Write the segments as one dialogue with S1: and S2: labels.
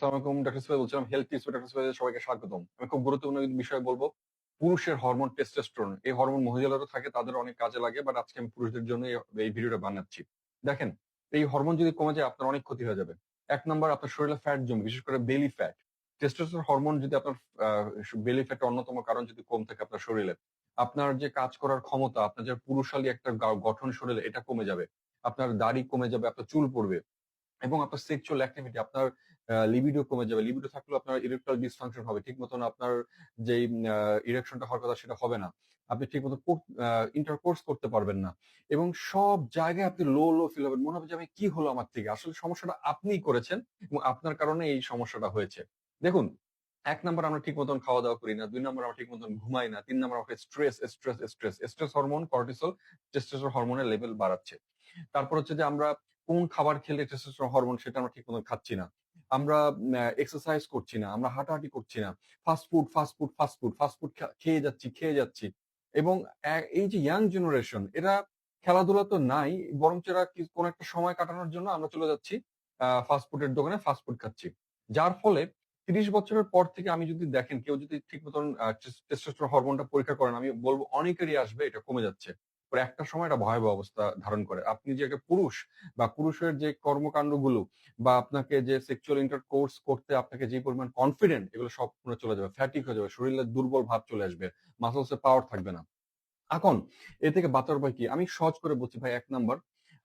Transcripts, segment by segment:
S1: আসসালামু আলাইকুম ডক্টর সবাইকে স্বাগতম। আমি খুব গুরুত্বপূর্ণ বলব। পুরুষের হরমোন টেস্টোস্টেরন এই হরমোন থাকে, তাদের অনেক কাজে লাগে বাট আজকে আমি পুরুষদের জন্য এই ভিডিওটা বানাচ্ছি। দেখেন, এই হরমোন যদি কমে যায়, আপনার অনেক ক্ষতি হয়ে যাবে। এক নম্বর আপনার শরীরে ফ্যাট জমে বিশেষ করে বেলি ফ্যাট টেস্টোস্টেরন হরমোন যদি আপনার বেলি ফ্যাট অন্যতম কারণ যদি কম থাকে আপনার শরীরে, আপনার যে কাজ করার ক্ষমতা, আপনার যে পুরুষালী একটা গঠন শরীরে, এটা কমে যাবে। আপনার দাড়ি কমে যাবে, আপনার চুল পড়বে এবং আপনার সেক্সুয়াল অ্যাক্টিভিটি আপনার লিবিডো কমে যাবে। লিবিডো থাকলেও আপনার ইরেকটাল ডিসফাংশন হবে। ঠিক মতন আপনার যে ইরেকশনটা হওয়ার কথা সেটা হবে না। আপনি ঠিক মতো ইন্টারকোর্স করতে পারবেন না। এবং সব জায়গায় আপনি লো লো ফিল হবেন মনে হবে যে আমি কি হলো আমার থেকে? আসলে সমস্যাটা আপনিই করেছেন এবং আপনার কারণে এই সমস্যাটা হয়েছে। দেখুন, এক নম্বর আমরা ঠিক মতন খাওয়া দাওয়া করি না, দুই নম্বর আমরা ঠিক মতন ঘুমাই না, তিন নম্বর আমাকে stress stress stress stress hormone cortisol testosterone হরমোনের লেভেল বাড়াচ্ছে। তারপর হচ্ছে যে আমরা কোন খাবার খেলে টেস্টোস্টেরন হরমোন সেটা আমরা ঠিক মতন খাচ্ছি না। আমরা এক্সারসাইজ করছি না, আমরা হাঁটাহাঁটি করছি না। Fast food fast food fast food fast food খেয়ে যাচ্ছি খেয়ে যাচ্ছি। এবং এই যে ইয়াং জেনারেশন এরা খেলাধুলা তো নাই বরং এরা কোনো একটা সময় কাটানোর জন্য আমরা চলে যাচ্ছি ফাস্ট ফুডের দোকানে ফাস্ট ফুড খাচ্ছি। যার ফলে তিরিশ বছরের পর থেকে আমি যদি দেখেন, কেউ যদি ঠিক মতন টেস্টোস্টেরন হরমোনটা পরীক্ষা করেন, আমি বলব অনেকেরই আসবে, এটা কমে যাচ্ছে। একটা সময় এটা ভয়াবহ অবস্থা ধারণ করে। আপনি যে একটা পুরুষ বা পুরুষের যে কর্মকাণ্ডগুলো বা আপনাকে যে সেক্সুয়াল ইন্টারকোর্স করতে আপনাকে যে পরিমাণ কনফিডেন্ট এগুলো সব চলে যাবে ফ্যাটিক হয়ে যাবে, শরীরের দুর্বল ভাব চলে আসবে মাসলসে পাওয়ার থাকবে না। এখন এ থেকে বাঁচার উপায় কি? আমি সহজ করে বলছি ভাই, এক নাম্বার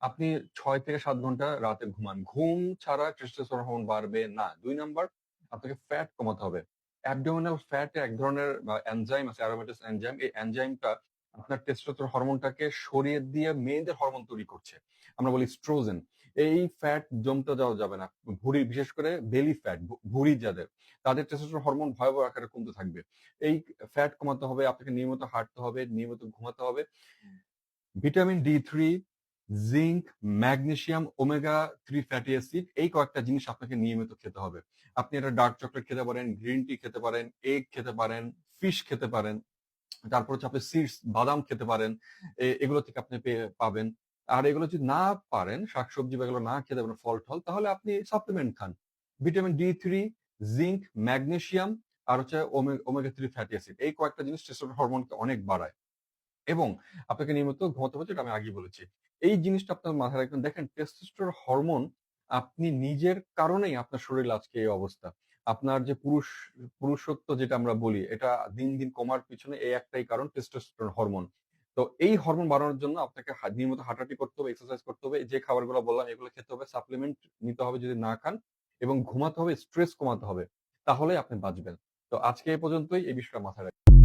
S1: আপনি ছয় থেকে সাত ঘণ্টা রাতে ঘুমান। ঘুম ছাড়া টেস্টোস্টেরন বাড়বে না। দুই নাম্বার আপনাকে ফ্যাট কমাতে হবে। অ্যাবডোমিনাল ফ্যাট এক ধরনের এনজাইম আছে অ্যারোমেটাস এনজাইম এই এনজাইমটা আপনার টেস্টোস্টেরন হরমোনটাকে সরিয়ে দিয়ে মেয়েদের হরমোন তৈরি করছে। আমরা বলি স্ট্রোজেন এই ফ্যাট জমতে যাওয়া যাবে না। ভুঁড়ি, বিশেষ করে বেলি ফ্যাট ভুঁড়ি যাদের, তাদের টেস্টোস্টেরন হরমোন ভয়াবহ আকারে কমতে থাকবে। এই ফ্যাট কমাতে হবে, আপনাকে নিয়মিত হাঁটতে হবে, নিয়মিত ঘুমাতে হবে। Vitamin D three zinc magnesium omega three fatty acid এই কয়েকটা জিনিস আপনাকে নিয়মিত খেতে হবে। আপনি এটা ডার্ক চকলেট খেতে পারেন গ্রিন টি খেতে পারেন এগ খেতে পারেন ফিশ খেতে পারেন। তারপর হচ্ছে আপনি সিডস, বাদাম খেতে পারেন এগুলো থেকে আপনি পাবেন। আর এগুলো যদি না পারেন, শাকসবজি বা এগুলো না খেতে পারেন, ফল টল, তাহলে আপনি সাপ্লিমেন্ট খান। Vitamin D three, zinc magnesium আর হচ্ছে ওমেগা থ্রি ফ্যাটি অ্যাসিড। এই কয়েকটা জিনিস টেস্টোস্টেরন হরমোনকে অনেক বাড়ায়। এবং আপনাকে নিয়মিত ঘুমাতে হবে, যেটা আমি আগে বলেছি। এই জিনিসটা আপনার মাথায় রাখবেন। দেখেন টেস্টোস্টেরন হরমোন আপনি নিজের কারণেই আপনার শরীর আজকে এই অবস্থা। আপনার যে পুরুষ, পুরুষত্ব যেটা আমরা বলি, এটা দিন দিন কমার পিছনে এই একটাই কারণ টেস্টোস্টেরন হরমোন তো এই হরমোন বাড়ানোর জন্য আপনাকে নিয়মিত হাঁটাহাঁটি করতে হবে এক্সারসাইজ করতে হবে, যে খাবারগুলো বললাম, এগুলো খেতে হবে সাপ্লিমেন্ট নিতে হবে যদি না খান এবং ঘুমাতে হবে স্ট্রেস কমাতে হবে তাহলে আপনি বাঁচবেন। তো আজকে এই পর্যন্তই, এই বিষয়টা মাথায় রাখবেন।